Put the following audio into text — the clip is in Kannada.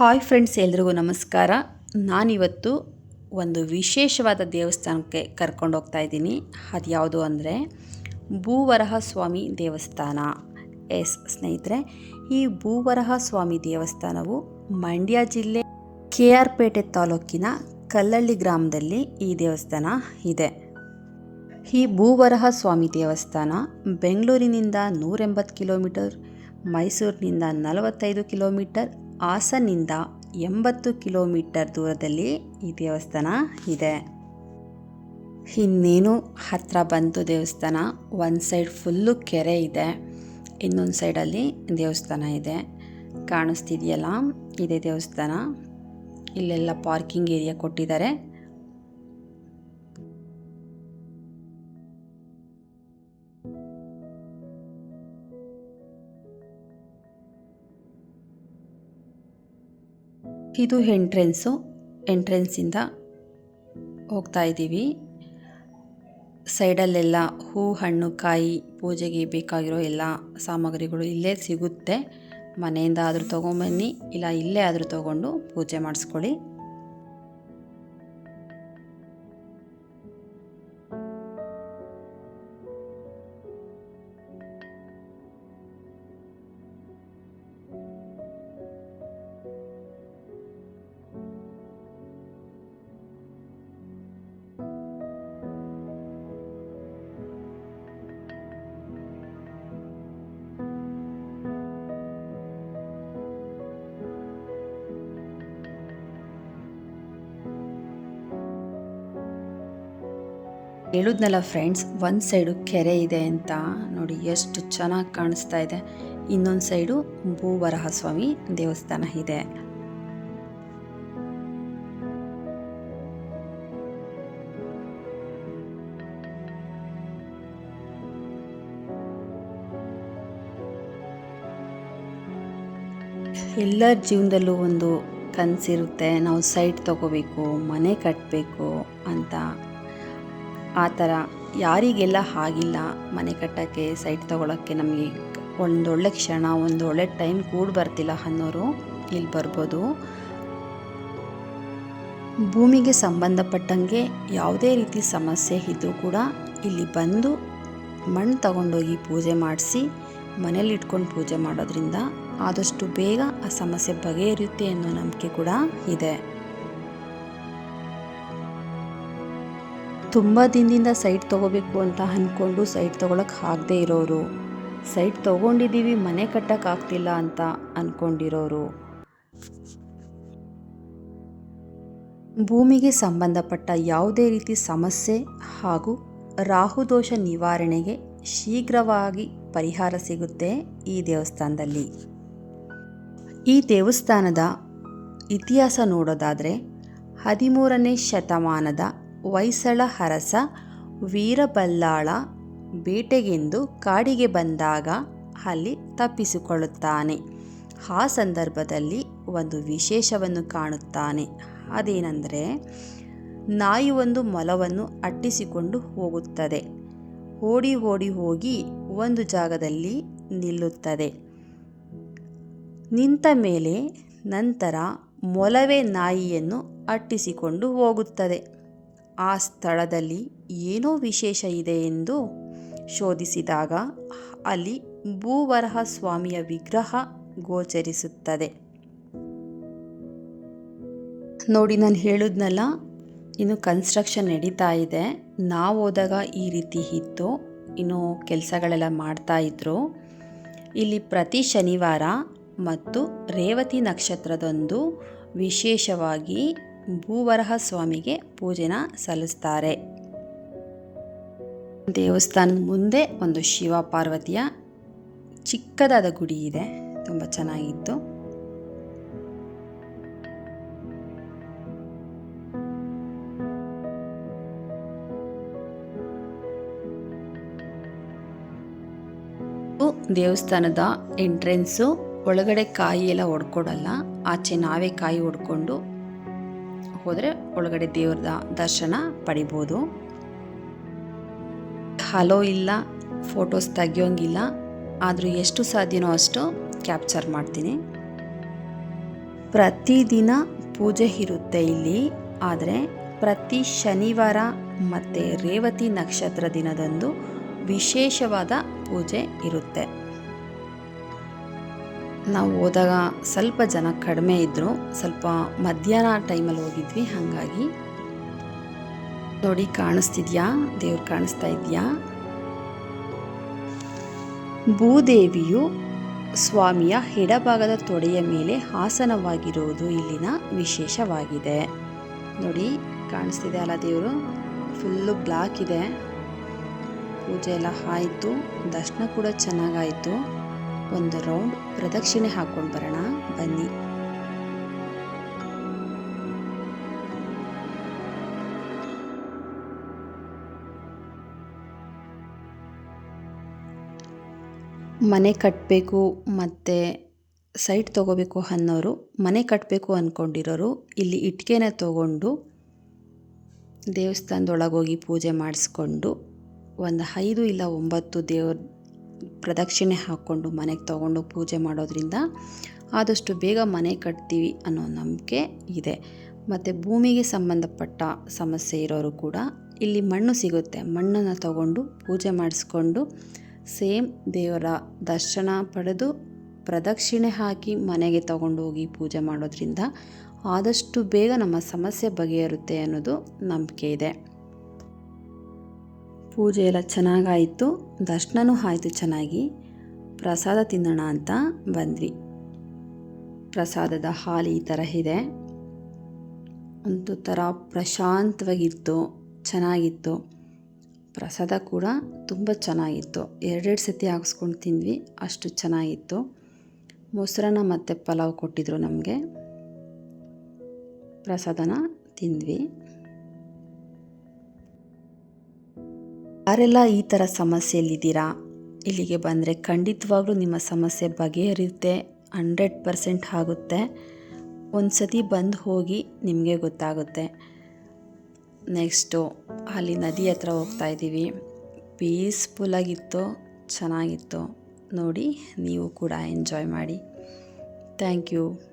ಹಾಯ್ ಫ್ರೆಂಡ್ಸ್, ಎಲ್ರಿಗೂ ನಮಸ್ಕಾರ. ನಾನಿವತ್ತು ಒಂದು ವಿಶೇಷವಾದ ದೇವಸ್ಥಾನಕ್ಕೆ ಕರ್ಕೊಂಡು ಹೋಗ್ತಾ ಇದ್ದೀನಿ. ಅದು ಯಾವುದು ಅಂದರೆ ಭೂವರಹ ಸ್ವಾಮಿ ದೇವಸ್ಥಾನ. ಎಸ್ ಸ್ನೇಹಿತರೆ, ಈ ಭೂವರಹ ಸ್ವಾಮಿ ದೇವಸ್ಥಾನವು ಮಂಡ್ಯ ಜಿಲ್ಲೆ ಕೆ ಆರ್ ಪೇಟೆ ತಾಲೂಕಿನ ಕಲ್ಲಳ್ಳಿ ಗ್ರಾಮದಲ್ಲಿ ಈ ದೇವಸ್ಥಾನ ಇದೆ. ಈ ಭೂವರಹ ಸ್ವಾಮಿ ದೇವಸ್ಥಾನ ಬೆಂಗಳೂರಿನಿಂದ ನೂರೆಂಬತ್ತು ಕಿಲೋಮೀಟರ್, ಮೈಸೂರಿನಿಂದ ನಲವತ್ತೈದು ಕಿಲೋಮೀಟರ್ ಹಾಸನಿಂದ ಎಂಬತ್ತು ಕಿಲೋಮೀಟರ್ ದೂರದಲ್ಲಿ ಈ ದೇವಸ್ಥಾನ ಇದೆ. ಇನ್ನೇನು ಹತ್ತಿರ ಬಂತು ದೇವಸ್ಥಾನ, ಒಂದು ಸೈಡ್ ಫುಲ್ಲು ಕೆರೆ ಇದೆ. ಇನ್ನೊಂದು ಸೈಡಲ್ಲಿ ದೇವಸ್ಥಾನ ಇದೆ. ಕಾಣಿಸ್ತಿದೆಯಲ್ಲ, ಇದೇ ದೇವಸ್ಥಾನ. ಇಲ್ಲೆಲ್ಲ ಪಾರ್ಕಿಂಗ್ ಏರಿಯಾ ಕೊಟ್ಟಿದ್ದಾರೆ. ಇದು ಎಂಟ್ರೆನ್ಸು, ಎಂಟ್ರೆನ್ಸಿಂದ ಹೋಗ್ತಾ ಇದ್ದೀವಿ. ಸೈಡಲ್ಲೆಲ್ಲ ಹೂ, ಹಣ್ಣು, ಕಾಯಿ, ಪೂಜೆಗೆ ಬೇಕಾಗಿರೋ ಎಲ್ಲ ಸಾಮಗ್ರಿಗಳು ಇಲ್ಲೇ ಸಿಗುತ್ತೆ. ಮನೆಯಿಂದ ಆದರೂ ತೊಗೊಂಬನ್ನಿ, ಇಲ್ಲ ಇಲ್ಲೇ ಆದರೂ ತೊಗೊಂಡು ಪೂಜೆ ಮಾಡಿಸ್ಕೊಳ್ಳಿ. ಹೇಳಿದ್ನಲ್ಲ ಫ್ರೆಂಡ್ಸ್ ಒಂದು ಸೈಡು ಕೆರೆ ಇದೆ ಅಂತ ನೋಡಿ ಎಷ್ಟು ಚೆನ್ನಾಗಿ ಕಾಣಿಸ್ತಾ ಇದೆ. ಇನ್ನೊಂದು ಸೈಡು ಭೂವರಹ ಸ್ವಾಮಿ ದೇವಸ್ಥಾನ ಇದೆ. ಎಲ್ಲರ ಜೀವನದಲ್ಲೂ ಒಂದು ಕನಸಿರುತ್ತೆ. ನಾವು ಸೈಟ್ ತಗೋಬೇಕು, ಮನೆ ಕಟ್ಟಬೇಕು ಅಂತ. ಆ ಥರ ಯಾರಿಗೆಲ್ಲ ಆಗಿಲ್ಲ ಮನೆ ಕಟ್ಟೋಕ್ಕೆ ಸೈಟ್ ತೊಗೊಳಕ್ಕೆ ನಮಗೆ ಒಂದೊಳ್ಳೆ ಕ್ಷಣ ಒಂದೊಳ್ಳೆ ಟೈಮ್ ಕೂಡ ಬರ್ತಿಲ್ಲ ಅನ್ನೋರು ಇಲ್ಲಿ ಬರ್ಬೋದು. ಭೂಮಿಗೆ ಸಂಬಂಧಪಟ್ಟಂಗೆ ಯಾವುದೇ ರೀತಿ ಸಮಸ್ಯೆ ಇದ್ದರೂ ಕೂಡ ಇಲ್ಲಿ ಬಂದು ಮಣ್ಣು ತಗೊಂಡೋಗಿ ಪೂಜೆ ಮಾಡಿಸಿ ಮನೇಲಿ ಇಟ್ಕೊಂಡು ಪೂಜೆ ಮಾಡೋದ್ರಿಂದ ಆದಷ್ಟು ಬೇಗ ಆ ಸಮಸ್ಯೆ ಬಗೆಹರಿಯುತ್ತೆ ಅನ್ನೋ ನಂಬಿಕೆ ಕೂಡ ಇದೆ. ತುಂಬ ದಿನದಿಂದ ಸೈಟ್ ತೊಗೋಬೇಕು ಅಂತ ಅಂದ್ಕೊಂಡು ಸೈಟ್ ತೊಗೊಳಕ್ಕೆ ಆಗದೆ ಇರೋರು. ಸೈಟ್ ತೊಗೊಂಡಿದ್ದೀವಿ, ಮನೆ ಕಟ್ಟೋಕ್ಕಾಗ್ತಿಲ್ಲ ಅಂತ ಅಂದ್ಕೊಂಡಿರೋರು ಭೂಮಿಗೆ ಸಂಬಂಧಪಟ್ಟ ಯಾವುದೇ ರೀತಿ ಸಮಸ್ಯೆ ಹಾಗೂ ರಾಹುದೋಷ ನಿವಾರಣೆಗೆ ಶೀಘ್ರವಾಗಿ ಪರಿಹಾರ ಸಿಗುತ್ತೆ ಈ ದೇವಸ್ಥಾನದಲ್ಲಿ. ಈ ದೇವಸ್ಥಾನದ ಇತಿಹಾಸ ನೋಡೋದಾದರೆ ಹದಿಮೂರನೇ ಶತಮಾನದ ಹೊಯ್ಸಳ ಅರಸ ವೀರಬಲ್ಲಾಳ ಬೇಟೆಗೆಂದು ಕಾಡಿಗೆ ಬಂದಾಗ ಅಲ್ಲಿ ತಪ್ಪಿಸಿಕೊಳ್ಳುತ್ತಾನೆ. ಆ ಸಂದರ್ಭದಲ್ಲಿ ಒಂದು ವಿಶೇಷವನ್ನು ಕಾಣುತ್ತಾನೆ. ಅದೇನೆಂದರೆ, ನಾಯಿ ಒಂದು ಮೊಲವನ್ನು ಅಟ್ಟಿಸಿಕೊಂಡು ಹೋಗುತ್ತದೆ. ಓಡಿ ಓಡಿ ಹೋಗಿ ಒಂದು ಜಾಗದಲ್ಲಿ ನಿಲ್ಲುತ್ತದೆ. ನಿಂತ ಮೇಲೆ ನಂತರ ಮೊಲವೇ ನಾಯಿಯನ್ನು ಅಟ್ಟಿಸಿಕೊಂಡು ಹೋಗುತ್ತದೆ. ಆ ಸ್ಥಳದಲ್ಲಿ ಏನೋ ವಿಶೇಷ ಇದೆ ಎಂದು ಶೋಧಿಸಿದಾಗ ಅಲ್ಲಿ ಭೂವರಹ ಸ್ವಾಮಿಯ ವಿಗ್ರಹ ಗೋಚರಿಸುತ್ತದೆ. ನೋಡಿ, ನಾನು ಹೇಳಿದ್ನಲ್ಲ, ಇನ್ನು ಕನ್ಸ್ಟ್ರಕ್ಷನ್ ನಡೀತಾ ಇದೆ. ನಾವು ಹೋದಾಗ ಈ ರೀತಿ ಇತ್ತು. ಇನ್ನು ಕೆಲಸಗಳೆಲ್ಲ ಮಾಡ್ತಾ ಇದ್ರು. ಇಲ್ಲಿ ಪ್ರತಿ ಶನಿವಾರ ಮತ್ತು ರೇವತಿ ನಕ್ಷತ್ರದಂದು ವಿಶೇಷವಾಗಿ ಭೂವರಹ ಸ್ವಾಮಿಗೆ ಪೂಜೆನ ಸಲ್ಲಿಸ್ತಾರೆ. ದೇವಸ್ಥಾನದ ಮುಂದೆ ಒಂದು ಶಿವ ಪಾರ್ವತಿಯ ಚಿಕ್ಕದಾದ ಗುಡಿ ಇದೆ. ತುಂಬ ಚೆನ್ನಾಗಿತ್ತು. ದೇವಸ್ಥಾನದ ಎಂಟ್ರೆನ್ಸು ಒಳಗಡೆ ಕಾಯಿ ಎಲ್ಲ ಹೊಡ್ಕೊಡಲ್ಲ ಆಚೆ ನಾವೇ ಕಾಯಿ ಹೊಡ್ಕೊಂಡು ಹೋದರೆ ಒಳಗಡೆ ದೇವ್ರದ ದರ್ಶನ ಪಡಿಬೋದು. ಹಲೋ ಇಲ್ಲ, ಫೋಟೋಸ್ ತೆಗಿಯೋಂಗಿಲ್ಲ, ಆದರೂ ಎಷ್ಟು ಸಾಧ್ಯನೋ ಅಷ್ಟು ಕ್ಯಾಪ್ಚರ್ ಮಾಡ್ತೀನಿ. ಪ್ರತಿದಿನ ಪೂಜೆ ಇರುತ್ತೆ ಇಲ್ಲಿ, ಆದರೆ ಪ್ರತಿ ಶನಿವಾರ ಮತ್ತು ರೇವತಿ ನಕ್ಷತ್ರ ದಿನದಂದು ವಿಶೇಷವಾದ ಪೂಜೆ ಇರುತ್ತೆ. ನಾವು ಹೋದಾಗ ಸ್ವಲ್ಪ ಜನ ಕಡಿಮೆ ಇದ್ದರು ಸ್ವಲ್ಪ ಮಧ್ಯಾಹ್ನ ಟೈಮಲ್ಲಿ ಹೋಗಿದ್ವಿ, ಹಾಗಾಗಿ. ನೋಡಿ, ಕಾಣಿಸ್ತಿದ್ಯಾ? ದೇವ್ರು ಕಾಣಿಸ್ತಾ ಇದೆಯಾ? ಭೂದೇವಿಯು ಸ್ವಾಮಿಯ ಎಡಭಾಗದ ತೊಡೆಯ ಮೇಲೆ ಹಾಸನವಾಗಿರುವುದು ಇಲ್ಲಿನ ವಿಶೇಷವಾಗಿದೆ. ನೋಡಿ, ಕಾಣಿಸ್ತಿದೆ ಅಲ್ಲ ದೇವರು? ಫುಲ್ಲು ಬ್ಲಾಕ್ ಇದೆ. ಪೂಜೆ ಎಲ್ಲ ಆಯಿತು, ದರ್ಶನ ಕೂಡ ಚೆನ್ನಾಗಾಯಿತು. ಒಂದು ರೌಂಡ್ ಪ್ರದಕ್ಷಿಣೆ ಹಾಕೊಂಡು ಬರೋಣ. ಬನ್ನಿ. ಮನೆ ಕಟ್ಟಬೇಕು ಮತ್ತು ಸೈಟ್ ತೊಗೋಬೇಕು ಅನ್ನೋರು, ಮನೆ ಕಟ್ಟಬೇಕು ಅಂದ್ಕೊಂಡಿರೋರು ಇಲ್ಲಿ ಇಟ್ಕೆನ ತೊಗೊಂಡು ದೇವಸ್ಥಾನದೊಳಗೋಗಿ ಪೂಜೆ ಮಾಡಿಸ್ಕೊಂಡು ಒಂದು ಐದು ಇಲ್ಲ ಒಂಬತ್ತು ದೇವ್ರ ಪ್ರದಕ್ಷಿಣೆ ಹಾಕ್ಕೊಂಡು ಮನೆಗೆ ತಗೊಂಡು ಪೂಜೆ ಮಾಡೋದ್ರಿಂದ ಆದಷ್ಟು ಬೇಗ ಮನೆ ಕಟ್ತೀವಿ ಅನ್ನೋ ನಂಬಿಕೆ ಇದೆ. ಮತ್ತು ಭೂಮಿಗೆ ಸಂಬಂಧಪಟ್ಟ ಸಮಸ್ಯೆ ಇರೋರು ಕೂಡ ಇಲ್ಲಿ ಮಣ್ಣು ಸಿಗುತ್ತೆ. ಮಣ್ಣನ್ನು ತಗೊಂಡು ಪೂಜೆ ಮಾಡಿಸ್ಕೊಂಡು ಸೇಮ್ ದೇವರ ದರ್ಶನ ಪಡೆದು ಪ್ರದಕ್ಷಿಣೆ ಹಾಕಿ ಮನೆಗೆ ತಗೊಂಡು ಹೋಗಿ ಪೂಜೆ ಮಾಡೋದ್ರಿಂದ ಆದಷ್ಟು ಬೇಗ ನಮ್ಮ ಸಮಸ್ಯೆ ಬಗೆಹರುತ್ತೆ ಅನ್ನೋದು ನಂಬಿಕೆ ಇದೆ. ಪೂಜೆ ಎಲ್ಲ ಚೆನ್ನಾಗಾಯಿತು. ದರ್ಶನವೂ ಆಯಿತು ಚೆನ್ನಾಗಿ. ಪ್ರಸಾದ ತಿನ್ನೋಣ ಅಂತ ಬಂದ್ವಿ. ಪ್ರಸಾದದ ಹಾಲು ಈ ಥರ ಇದೆ. ಒಂದು ಥರ ಪ್ರಶಾಂತವಾಗಿತ್ತು, ಚೆನ್ನಾಗಿತ್ತು. ಪ್ರಸಾದ ಕೂಡ ತುಂಬ ಚೆನ್ನಾಗಿತ್ತು. ಎರಡೆರಡು ಸತಿ ಹಾಕ್ಸ್ಕೊಂಡು ತಿಂದ್ವಿ, ಅಷ್ಟು ಚೆನ್ನಾಗಿತ್ತು. ಮೊಸರನ್ನ ಮತ್ತು ಪಲಾವ್ ಕೊಟ್ಟಿದ್ರು ನಮಗೆ. ಪ್ರಸಾದನ ತಿಂದ್ವಿ. ಯಾರೆಲ್ಲ ಈ ಥರ ಸಮಸ್ಯೆಯಲ್ಲಿದ್ದೀರಾ? ಇಲ್ಲಿಗೆ ಬಂದರೆ ಖಂಡಿತವಾಗ್ಲೂ ನಿಮ್ಮ ಸಮಸ್ಯೆ ಬಗೆಹರಿಯುತ್ತೆ, ಹಂಡ್ರೆಡ್ ಪರ್ಸೆಂಟ್ ಆಗುತ್ತೆ. ಒಂದು ಸತಿ ಬಂದು ಹೋಗಿ ನಿಮಗೆ ಗೊತ್ತಾಗುತ್ತೆ. ನೆಕ್ಸ್ಟು, ಅಲ್ಲಿ ನದಿ ಹತ್ರ ಹೋಗ್ತಾ ಇದ್ದೀವಿ. ಪೀಸ್ಫುಲ್ಲಾಗಿತ್ತು ಚೆನ್ನಾಗಿತ್ತು. ನೋಡಿ, ನೀವು ಕೂಡ ಎಂಜಾಯ್ ಮಾಡಿ. Thank you.